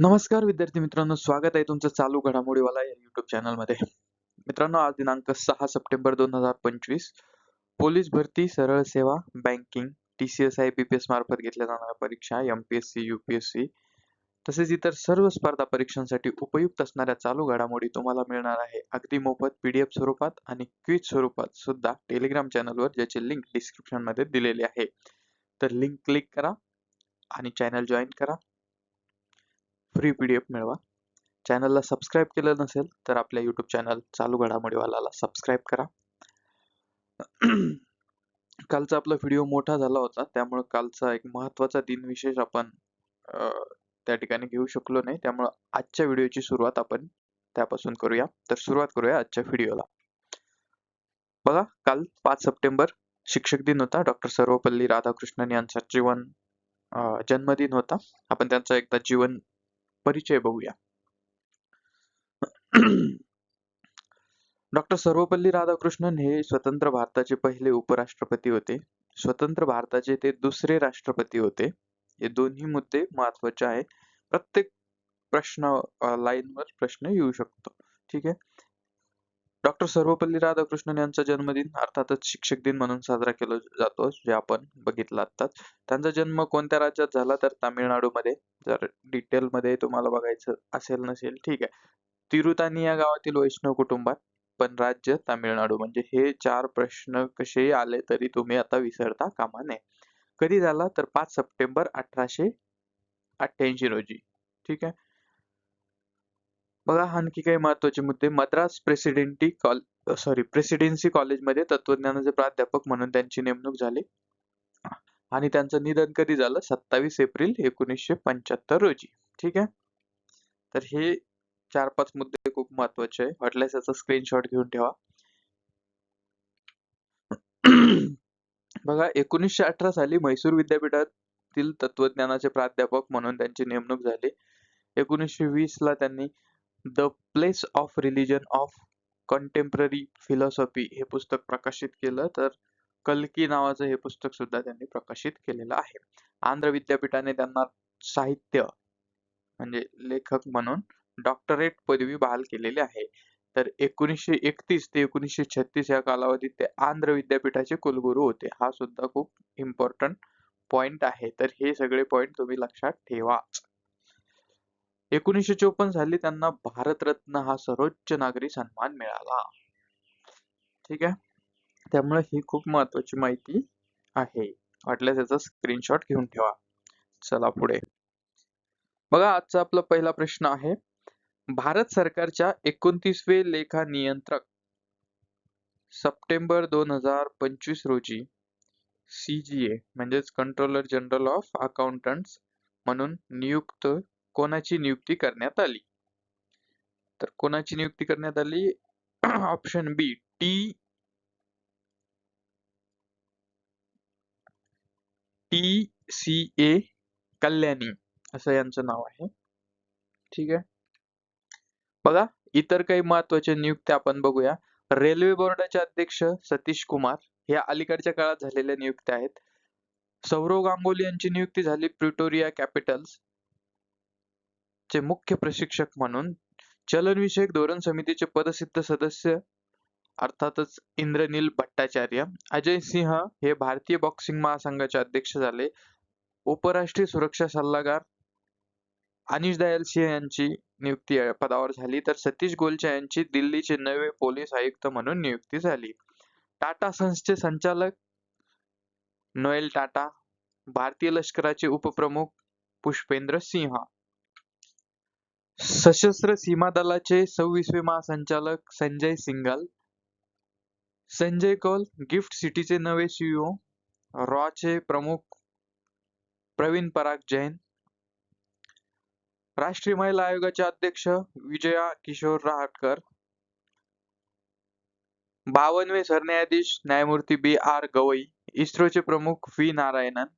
नमस्कार विद्यार्थी मित्रांनो स्वागत आहे तुमचं चालू घडामोडीवाला या युट्यूब चॅनलमध्ये मित्रांनो आज दिनांक सहा सप्टेंबर दोन हजार पंचवीस पोलीस भरती सरळ सेवा banking T C S I P P S मार्फत घेतल्या जाणाऱ्या परीक्षा M P S C U P S C तसेच इतर सर्व स्पर्धा परीक्षांसाठी उपयुक्त असणाऱ्या चालू घडामोडी तुम्हाला मिळणार आहे. अगदी मोफत पी डी एफ स्वरूपात आणि क्विज स्वरूपात सुद्धा टेलिग्राम चॅनलवर ज्याची लिंक डिस्क्रिप्शनमध्ये दिलेली आहे. तर लिंक क्लिक करा आणि चॅनल जॉईन करा. फ्री पी डी एफ मिळवा चॅनलला सबस्क्राईब केलं नसेल तर आपल्या यूट्यूब चॅनल चालू घडामोडीवाला सबस्क्राईब करा. कालचा आपला व्हिडिओ मोठा झाला होता त्यामुळे कालचा एक महत्त्वाचा दिनविशेष आपण त्या ठिकाणी घेऊ शकलो नाही. त्यामुळे आजच्या व्हिडिओची सुरुवात आपण त्यापासून करूया. तर सुरुवात करूया आजच्या व्हिडिओला. बघा काल पाच सप्टेंबर शिक्षक दिन होता. डॉक्टर सर्वपल्ली राधाकृष्णन यांचा जीवन जन्मदिन होता. आपण त्यांचा एकदा जीवन परिचय बघूया. डॉक्टर सर्वपल्ली राधाकृष्णन हे स्वतंत्र भारताचे पहिले उपराष्ट्रपती होते. स्वतंत्र भारताचे ते दुसरे राष्ट्रपती होते. हे दोन्ही मुद्दे महत्त्वाचे आहे. प्रत्येक प्रश्न लाईनवर प्रश्न येऊ शकतो. ठीक आहे? डॉक्टर सर्वपल्ली राधाकृष्णन यांचा जन्मदिन अर्थातच शिक्षक दिन म्हणून साजरा केला जातो जे आपण बघितलं आत्ताच. त्यांचा जन्म कोणत्या राज्यात झाला तर तामिळनाडूमध्ये? जर डिटेल मध्ये तुम्हाला बघायचं असेल नसेल ठीक आहे. तिरुतानी या गावातील वैष्णव कुटुंबात पण राज्य तामिळनाडू म्हणजे हे चार प्रश्न कसेही आले तरी तुम्ही आता विसरता कामा नये. कधी झाला तर पाच सप्टेंबर अठराशे अठ्ठ्याऐंशी रोजी ठीक आहे. बघा आणखी काही महत्त्वाचे मुद्दे. Madras presidency college sorry presidency कॉलेजमध्ये तत्वज्ञानाचे प्राध्यापक म्हणून त्यांची नेमणूक झाली. आणि त्यांचं निधन कधी झालं? सत्तावीस एप्रिल एकोणीसशे पंच्याहत्तर रोजी. ठीक आहे? तर हे चार पाच मुद्दे खूप महत्त्वाचे आहे. वाटल्यास याचा स्क्रीनशॉट घेऊन ठेवा. बघा एकोणीसशे अठरा साली म्हैसूर विद्यापीठातील तत्वज्ञानाचे प्राध्यापक म्हणून त्यांची नेमणूक झाली. एकोणीसशे वीस ला त्यांनी the place of religion of contemporary philosophy हे पुस्तक प्रकाशित केलं तर कल्की नावाचं हे पुस्तक सुद्धा त्यांनी प्रकाशित केलेलं आहे. आंध्र विद्यापीठाने त्यांना साहित्य म्हणजे लेखक म्हणून डॉक्टरेट पदवी बहाल केलेली आहे. तर एकोणीसशे एकतीस ते एकोणीसशे छत्तीस या कालावधीत ते आंध्र विद्यापीठाचे कुलगुरू होते. हा सुद्धा खूप इम्पॉर्टंट पॉइंट आहे. तर हे सगळे पॉइंट तुम्ही लक्षात ठेवा. एकोणीसशे चोपन्न साली त्यांना भारतरत्न हा सर्वोच्च नागरी सन्मान मिळाला. ठीक आहे? त्यामुळे ही खूप महत्वाची माहिती आहे. वाटल्यास याचा स्क्रीनशॉट घेऊन ठेवा. चला पुढे. बघा आजचा आपला पहिला प्रश्न आहे. भारत सरकारच्या एकोणतीसवे लेखा नियंत्रक सप्टेंबर दोन हजार पंचवीस रोजी सीजीए म्हणजेच कंट्रोलर जनरल ऑफ अकाउंटंट्स म्हणून नियुक्त कोणाची नियुक्ती करण्यात आली? तर कोणाची नियुक्ती करण्यात आली? Option B T T C A Kalyani. असं यांचं नाव आहे. ठीक आहे? बघा इतर काही महत्त्वाच्या नियुक्त्या आपण बघूया. रेल्वे बोर्डाचे अध्यक्ष सतीश कुमार हे अलीकडच्या काळात झालेल्या नियुक्त्या आहेत. सौरव गांगुली यांची नियुक्ती झाली प्रिटोरिया कॅपिटल्स. चे मुख्य प्रशिक्षक म्हणून चलनविषयक धोरण समितीचे पदसिद्ध सदस्य अर्थातच इंद्रनील भट्टाचार्य अजय सिंह हे भारतीय बॉक्सिंग महासंघाचे अध्यक्ष झाले. उपराष्ट्रीय सुरक्षा सल्लागार अनिश दयाल सिंह यांची नियुक्ती पदावर झाली. तर सतीश गोलचा यांची दिल्लीचे नवे पोलीस आयुक्त म्हणून नियुक्ती झाली. टाटा सन्सचे संचालक नोएल टाटा भारतीय लष्कराचे उपप्रमुख पुष्पेंद्र सिंह सशस्त्र सीमा दलाचे सव्वीसवे महासंचालक संजय सिंगल संजय कौल गिफ्ट सिटीचे नवे सीईओ रॉचे प्रमुख प्रवीण पराग जैन राष्ट्रीय महिला आयोगाचे अध्यक्ष विजया किशोर रहाटकर बावनवे सरन्यायाधीश न्यायमूर्ती बी आर गवई इस्रोचे प्रमुख व्ही नारायणन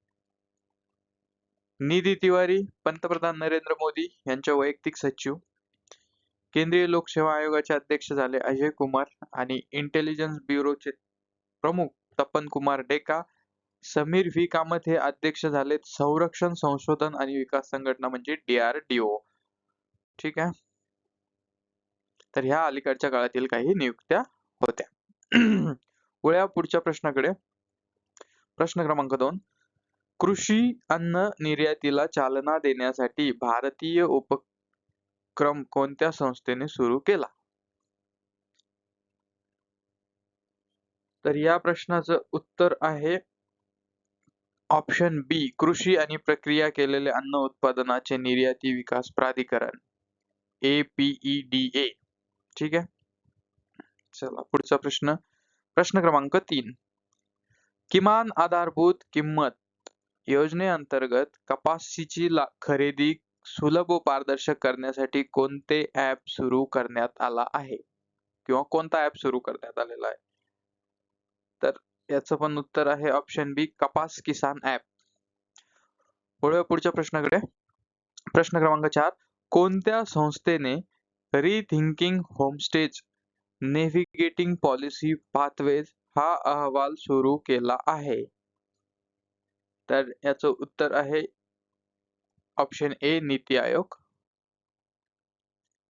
निधी तिवारी पंतप्रधान नरेंद्र मोदी यांच्या वैयक्तिक सचिव. केंद्रीय लोकसेवा आयोगाचे अध्यक्ष झाले अजय कुमार आणि इंटेलिजन्स ब्युरोचे प्रमुख तपन कुमार डेका. समीर व्ही. कामत हे अध्यक्ष झालेत. संरक्षण संशोधन आणि विकास संघटना म्हणजे डीआरडीओ ठीक आहे? तर ह्या अलीकडच्या काळातील काही नियुक्त्या होत्या. वळ्या पुढच्या प्रश्नाकडे. प्रश्न क्रमांक दोन. कृषी अन्न निर्यातीला चालना देण्यासाठी भारतीय उपक्रम कोणत्या संस्थेने सुरू केला? तर या प्रश्नाचं उत्तर आहे ऑप्शन बी कृषी आणि प्रक्रिया केलेले अन्न उत्पादनाचे निर्याती विकास प्राधिकरण ए ठीक आहे? चला पुढचा प्रश्न. प्रश्न क्रमांक तीन. किमान आधारभूत किंमत योजनेअंतर्गत कपाशीची ला- खरेदी सुलभ व पारदर्शक करण्यासाठी कोणते ऍप सुरू करण्यात आला आहे? किंवा कोणता ऍप सुरू करण्यात आलेला आहे? तर याचं पण उत्तर आहे ऑप्शन बी कपास किसान ऍप वळूया पुढच्या प्रश्नाकडे. प्रश्न क्रमांक चार कोणत्या संस्थेने rethinking homestays navigating policy pathways हा अहवाल सुरू केला आहे? तर याचं उत्तर आहे ऑप्शन ए नीती आयोग.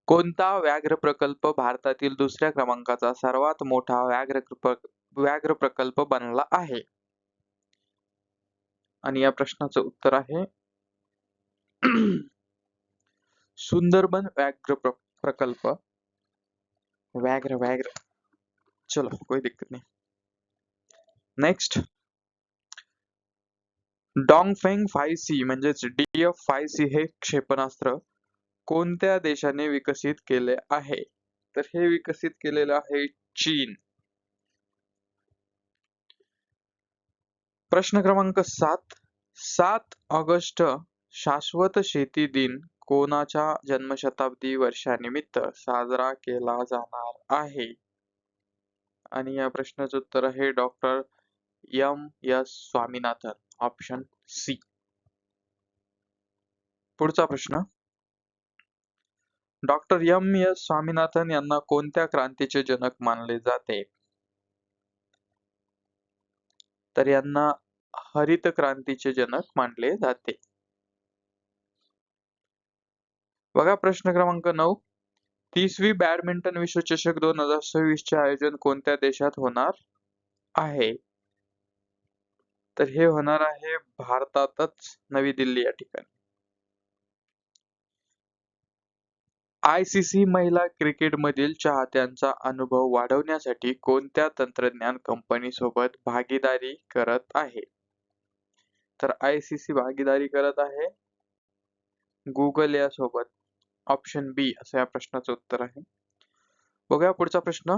कोणता व्याघ्र प्रकल्प भारतातील दुसऱ्या क्रमांकाचा सर्वात मोठा व्याघ्र व्याघ्र प्रकल्प बनला आहे? आणि या प्रश्नाचं उत्तर आहे सुंदरबन व्याघ्र प्रकल्प. व्याघ्र व्याघ्र. चलो कोई दिक्कत नहीं. नेक्स्ट डॉंगफेंग फाय सी म्हणजेच डी एफ फाय सी हे क्षेपणास्त्र कोणत्या देशाने विकसित केले आहे? तर हे विकसित केलेलं आहे चीन. प्रश्न क्रमांक सात. सात ऑगस्ट शाश्वत शेती दिन कोणाच्या जन्मशताब्दी वर्षानिमित्त साजरा केला जाणार आहे? आणि या प्रश्नाचं उत्तर आहे doctor M S Swaminathan. Option C. पुढचा प्रश्न. Doctor M. एस स्वामीनाथन यांना कोणत्या क्रांतीचे जनक मानले जाते? तर यांना हरित क्रांतीचे जनक मानले जाते. बघा प्रश्न क्रमांक नऊ. तीसवी बॅडमिंटन विश्वचषक दोन हजार सव्वीस चे आयोजन कोणत्या देशात होणार आहे? तर हे होणार आहे भारतातच नवी दिल्ली या ठिकाणी. आयसीसी महिला क्रिकेट मधील चाहत्यांचा अनुभव वाढवण्यासाठी कोणत्या तंत्रज्ञान कंपनी सोबत भागीदारी करत आहे? तर आयसीसी भागीदारी करत आहे. गुगल या सोबत ऑप्शन बी असं या प्रश्नाचं उत्तर आहे. बघूया पुढचा प्रश्न.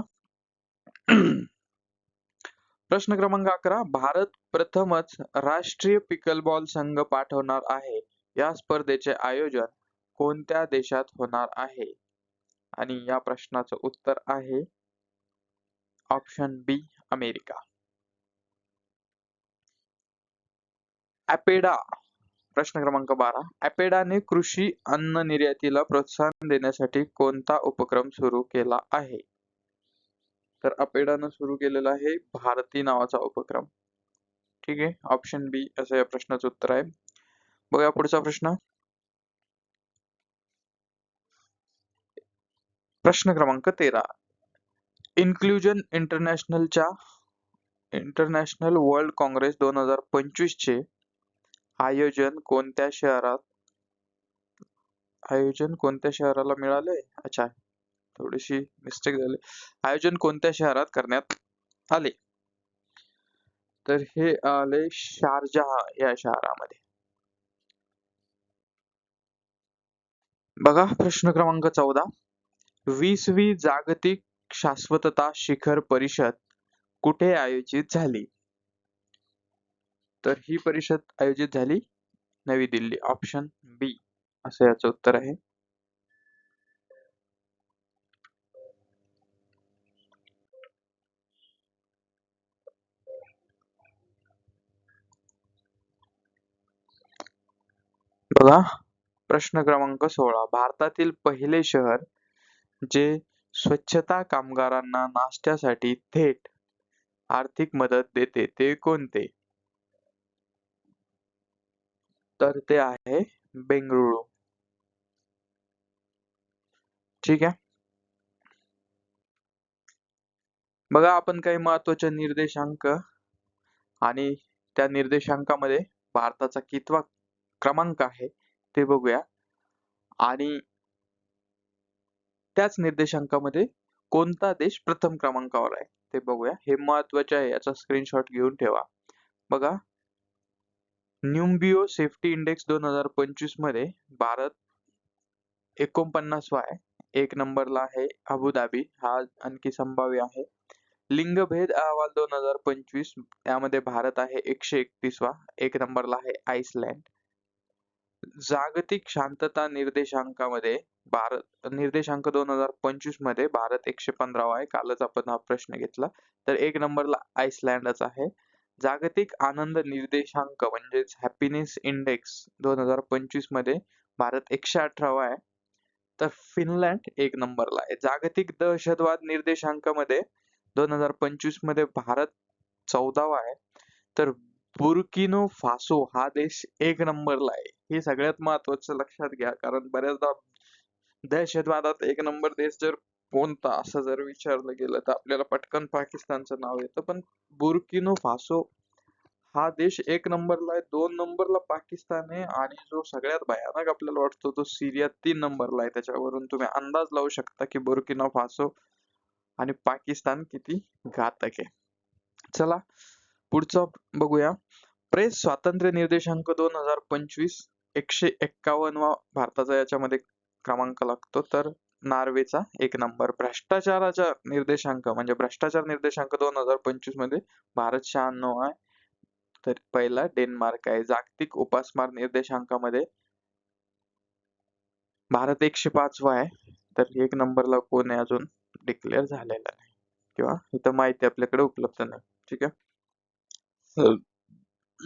प्रश्न क्रमांक अकरा भारत प्रथमच राष्ट्रीय पिकलबॉल संघ पाठवणार आहे. या स्पर्धेचे आयोजन कोणत्या देशात होणार आहे? आणि या प्रश्नाचं उत्तर आहे ऑप्शन बी अमेरिका. अपेडा प्रश्न क्रमांक बारा. अपेडाने कृषी अन्न निर्यातीला प्रोत्साहन देण्यासाठी कोणता उपक्रम सुरू केला आहे? तर अपेडानं सुरू केलेला आहे भारती नावाचा उपक्रम. ठीक आहे? ऑप्शन बी असं या प्रश्नाचं उत्तर आहे. बघा पुढचा प्रश्न. प्रश्न क्रमांक तेरा. इन्क्लुजन इंटरनॅशनलच्या इंटरनॅशनल वर्ल्ड काँग्रेस दोन हजार पंचवीस चे आयोजन कोणत्या शहरात आयोजन कोणत्या शहराला मिळाले अच्छा थोडीशी मिस्टेक झाली. आयोजन कोणत्या शहरात करण्यात आले? तर हे आले शारजहा या शहरामध्ये. बघा प्रश्न क्रमांक चौदा. वीसवी जागतिक शाश्वतता शिखर परिषद कुठे आयोजित झाली? तर ही परिषद आयोजित झाली नवी दिल्ली. ऑप्शन बी असं याचं उत्तर आहे. बघा प्रश्न क्रमांक सोळा. भारतातील पहिले शहर जे स्वच्छता कामगारांना नाश्त्यासाठी थेट आर्थिक मदत देते ते कोणते? तर ते आहे बेंगळुरू. ठीक आहे? बघा आपण काही महत्त्वाचे निर्देशांक आणि त्या निर्देशांकामध्ये भारताचा कितवा क्रमांक आहे ते बघूया. आणि त्याच निर्देशांकामध्ये कोणता देश प्रथम क्रमांकावर आहे ते बघूया. हे महत्त्वाचे आहे याचा स्क्रीनशॉट घेऊन ठेवा. बघा. न्यूम्बिओ सेफ्टी इंडेक्स दोन हजार पंचवीसमध्ये भारत एकोणपन्नासवा आहे. एक नंबरला आहे अबुधाबी. हा आणखी संभाव्य आहे. लिंगभेद अहवाल दोन हजार पंचवीस त्यामध्ये भारत आहे एकशे एकतीसवा. एक नंबरला आहे आइसलँड. जागतिक शांतता निर्देशांकामध्ये भारत निर्देशांक दोन हजार पंचवीसमध्ये भारत एकशे पंधरावा आहे. कालच आपण हा प्रश्न घेतला. तर एक नंबरला आइसलँडच आहे. जागतिक आनंद निर्देशांक म्हणजेच हॅपीनेस इंडेक्स दोन हजार पंचवीसमध्ये भारत एकशे अठरावा आहे. तर फिनलँड एक नंबरला आहे. जागतिक दहशतवाद निर्देशांकामध्ये दोन हजार पंचवीसमध्ये भारत चौदावा आहे. तर बुर्किनो फासो हा देश एक नंबरला आहे. हे सगळ्यात महत्वाचं लक्षात घ्या. कारण बऱ्याचदा दहशतवादात एक नंबर देश जर कोणता असं जर विचारलं गेलं तर आपल्याला पटकन पाकिस्तानचं नाव येतं. पण बुर्किनो फासो हा देश एक नंबरला आहे दोन नंबरला पाकिस्तान आहे आणि जो सगळ्यात भयानक आपल्याला वाटतो तो सिरिया तीन नंबरला आहे. त्याच्यावरून तुम्ही अंदाज लावू शकता की बुरकिनो फासो आणि पाकिस्तान किती घातक आहे. चला पुढचं बघूया. प्रेस स्वातंत्र्य निर्देशांक दोन हजार पंचवीस एकशे एक्कावन्नवा भारताचा याच्यामध्ये क्रमांक लागतो. तर नॉर्वेचा एक नंबर. भ्रष्टाचाराचा निर्देशांक म्हणजे भ्रष्टाचार निर्देशांक दोन हजार पंचवीसमध्ये भारत शहाण्णव आहे. तर पहिला डेन्मार्क आहे. जागतिक उपासमार निर्देशांकामध्ये भारत एकशे पाचवा आहे. तर एक नंबरला कोण आहे अजून? डिक्लेअर झालेला नाही. किंवा इथं माहिती आपल्याकडे उपलब्ध नाही. ठीक आहे?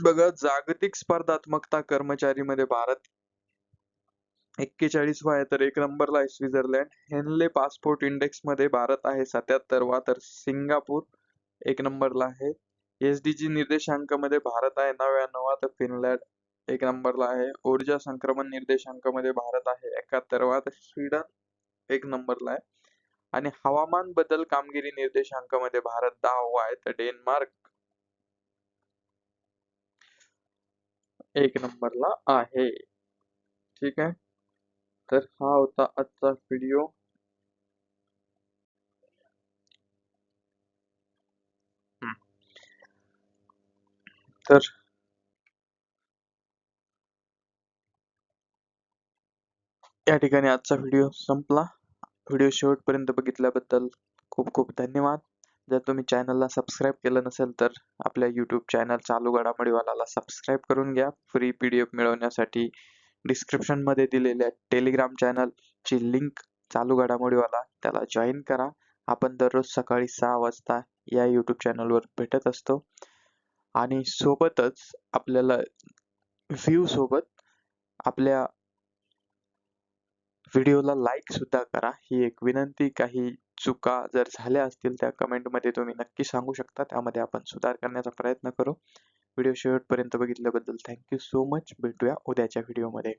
बघा जागतिक स्पर्धात्मकता कर्मचारी मध्ये भारत एक्केचाळीसवा आहे तर एक नंबरला आहे स्वित्झर्लंड. हेनले पासपोर्ट इंडेक्समध्ये भारत आहे सत्याहत्तरवा तर सिंगापूर एक नंबरला आहे. एस डीजी निर्देशांकमध्ये भारत आहे नव्याण्णवा तर फिनलँड एक नंबरला आहे. ऊर्जा संक्रमण निर्देशांकमध्ये भारत आहे एकाहत्तरवा तर स्वीडन एक नंबरला आहे. आणि हवामान बदल कामगिरी निर्देशांकमध्ये भारत दहावा आहे तर डेन्मार्क एक नंबरला आहे. ठीक आहे? तर हा होता आजचा व्हिडिओ तर या ठिकाणी आजचा व्हिडिओ संपला. व्हिडिओ शेवटपर्यंत बघितल्याबद्दल खूप खूप धन्यवाद. जर तुम्ही चॅनलला सबस्क्राईब केलं नसेल तर आपल्या यूट्यूब चॅनल चालू घडामोडीवालाला सबस्क्राईब करून घ्या. फ्री पी डी एफ मिळवण्यासाठी डिस्क्रिप्शनमध्ये दिलेल्या टेलिग्राम चॅनलची लिंक चालू घडामोडीवाला त्याला जॉईन करा. आपण दररोज सकाळी सहा वाजता या यूट्यूब चॅनलवर भेटत असतो. आणि सोबतच आपल्याला व्ह्यू सोबत आपल्या व्हिडिओला लाईक सुद्धा करा. ही एक विनंती. काही चुका जर झाल्या असतील त्या कमेंटमध्ये तुम्ही नक्की सांगू शकता. त्यामध्ये आपण सुधार करण्याचा प्रयत्न करू. व्हिडिओ शेवटपर्यंत बघितल्याबद्दल थँक्यू सो मच भेटूया उद्याच्या व्हिडिओमध्ये